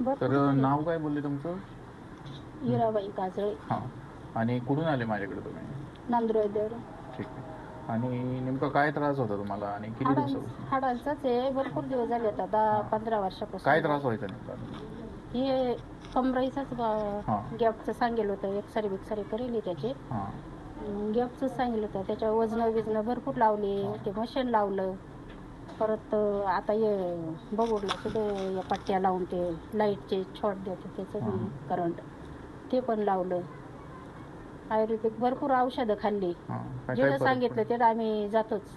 तर नाव काय बोलले तुमचं? हिराबाई काजळे. हां. आणि कुठून आले माझ्याकडे तुम्ही? नांदुरदेवर ठीक आहे. आणि नेमका काय त्रास होता तुम्हाला? आणि किती दिवसापासून? हाडांचाच आहे. भरपूर दिवस झाले आता दहा पंधरा वर्षापासून. काय त्रास व्हायचा नेमका? हे कमराईचाच हा. गॅपचं सांगेल होतं. एकसारी बिकसारी करेली त्याची. हां. गॅपचं सांगितलं होतं. त्याच्यावर वजनं बिजनं भरपूर लावली ते मशीन लावलं. परत आता ये बघूडला या पट्ट्या लावून ते लाईटचे शॉर्ट देते त्याचं. करंट ते पण लावलं. आयुर्वेदिक भरपूर औषधं खाल्ली. काय सांगितलं तिथं आम्ही जातोच.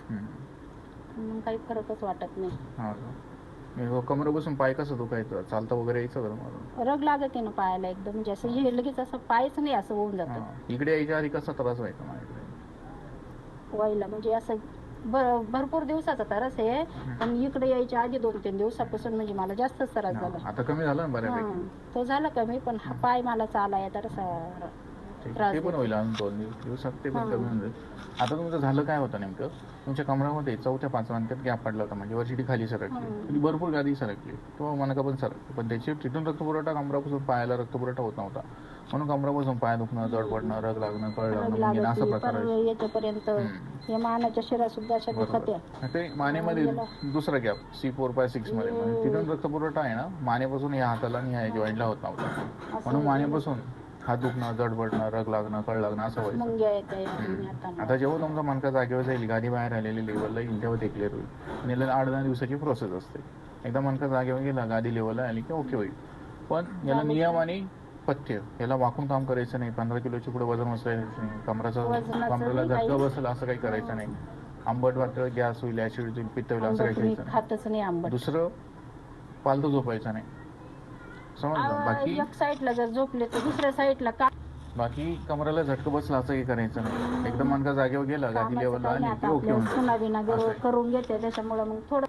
मग काही फरकच वाटत नाही. हां कमरे बसून पाय कसं दुखायचं? चालता वगैरे यायचं रग लागते ना पायाला एकदम म्हणजे असं हे लगेच असं पायच नाही असं होऊन जातं. इकडे यायच्या आधी कसा त्रास व्हायचा व्हायला म्हणजे असं बर भरपूर दिवसाचा त्रास आहे पण इकडे यायच्या आधी दोन तीन दिवसापासून म्हणजे मला जास्तच त्रास झाला. आता कमी झालं ना बऱ्यापैकी हां. तो झाला कमी पण हा पाय मला चालाय तर ठीक. त्रास ते पण. होईल अजून दोन दिवस- दिवसात ते पण. कमी होऊन जाईल आता तुमचं झालं काय होतं नेमकं तुमच्या कमरामध्ये चौथ्या पाचव्या अंत्यात गॅप पडला होता म्हणजे वरची खाली सरकली भरपूर गादी सरकली किंवा मनका पण सरकली पण त्याची तिथून रक्तपुरवठा कमरापासून पायाला रक्तपुरवठा होत नव्हता म्हणून कमरापासून पाय दुखणं जड पडणं रग लागणं कळ लागणं म्हणजे असा लागती प्रकार पर आहे. याच्यापर्यंत. या मानाच्या शिरा सुद्धा अशा बरोबर. ते मानेमध्ये दुसरा गॅप सी फोर बाय सिक्समध्ये. म्हणजे तिथून रक्तपुरवठा आहे ना मानेपासून या हाताला आणि ह्या जॉईंटला होत नव्हता. म्हणून मानेपासून हात दुखणं जड पडणं रग लागणं कळ लागणं असं व्हायचं. मुंग्या. आता. जेव्हा तुमचा मनका जागेवर जाईल गादी बाहेर आलेली लेवलला येईल तेव्हा ते क्लिअर होईल. आणि याला आठ दहा दिवसाची प्रोसेस असते. एकदा मनका जागेवर गेला गादी लेवलला आली की ओके होईल. पण याला नियम आणि पथ्य. याला वाकून काम करायचं नाही. पंधरा किलोची पुढे वजन उचलायचं नाही. कमराचं कमरेला झटका. बसेल असं काही करायचं नाही. आंबट वाटलं गॅस होईल ऍसिड होईल पित्त होईल असं काही करायचं नाही. खातच नाही आंबट. दुसरं पालतू झोपायचं नाही. समजलं? बाकी एक साईडला जर झोपले तर दुसऱ्या साईडला का? बाकी कमराला झटका बसला असं काही करायचं नाही. एकदम मनका जागेवर गेला गादी लेवलला आता ओके सुना बिना. करून घेते त्याच्यामुळे मग थोडं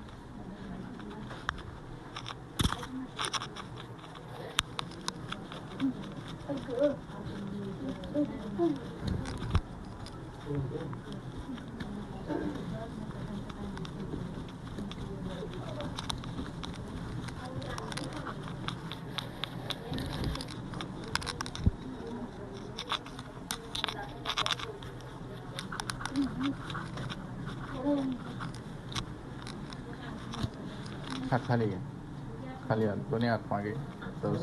खाली खाली आत दोन्ही हात मागे तर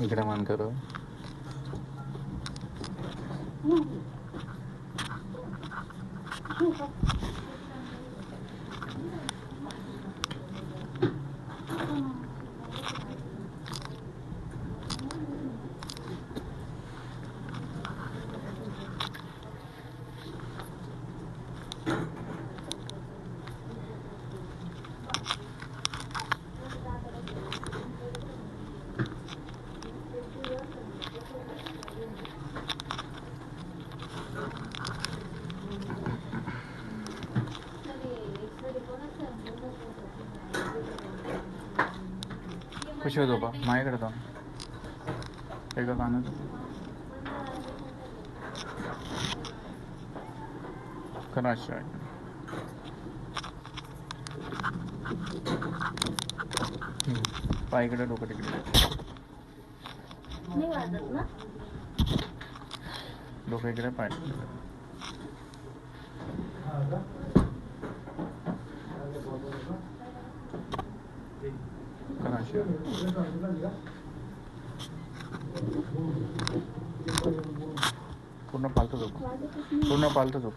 इकडे मान होतो बा माझ्याकडे जा एका कानात करा शिवाय पाय इकडे डोकं तिकडे नाही वाजत ना डोकं इकडे पाय पूर्ण पालतं झोप. पूर्ण पालतं झोप.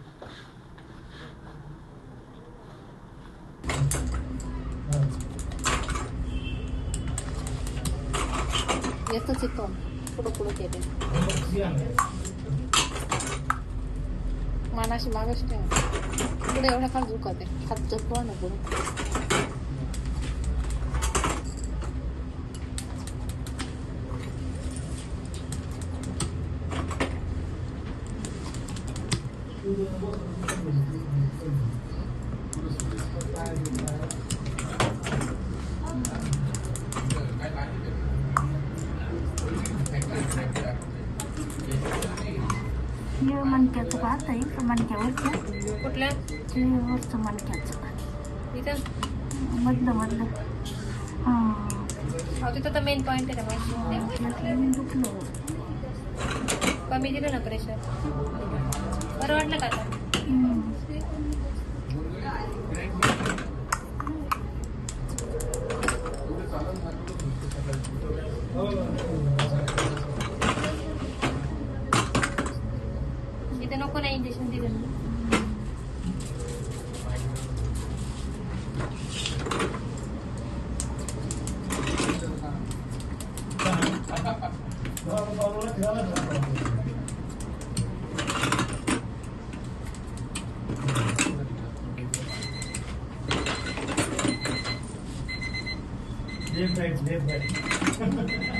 येतच येतो पुढं पुढं येते मानाशी मागाशी ठेवा. पुढे एवढा काळ झुकते हात झोपवा ना पुढे हे मणक्याचं पाहत आहे. मणक्यावरचं कुठल्या? वरचं मणक्याचं. इथं? मधलं मधलं. हा. तिथं तर मेन पॉईंट आहे ना दुखलं. कमी दिलं ना प्रेशर बरं वाटलं का आता? इंजेक्शन दिलं right, left.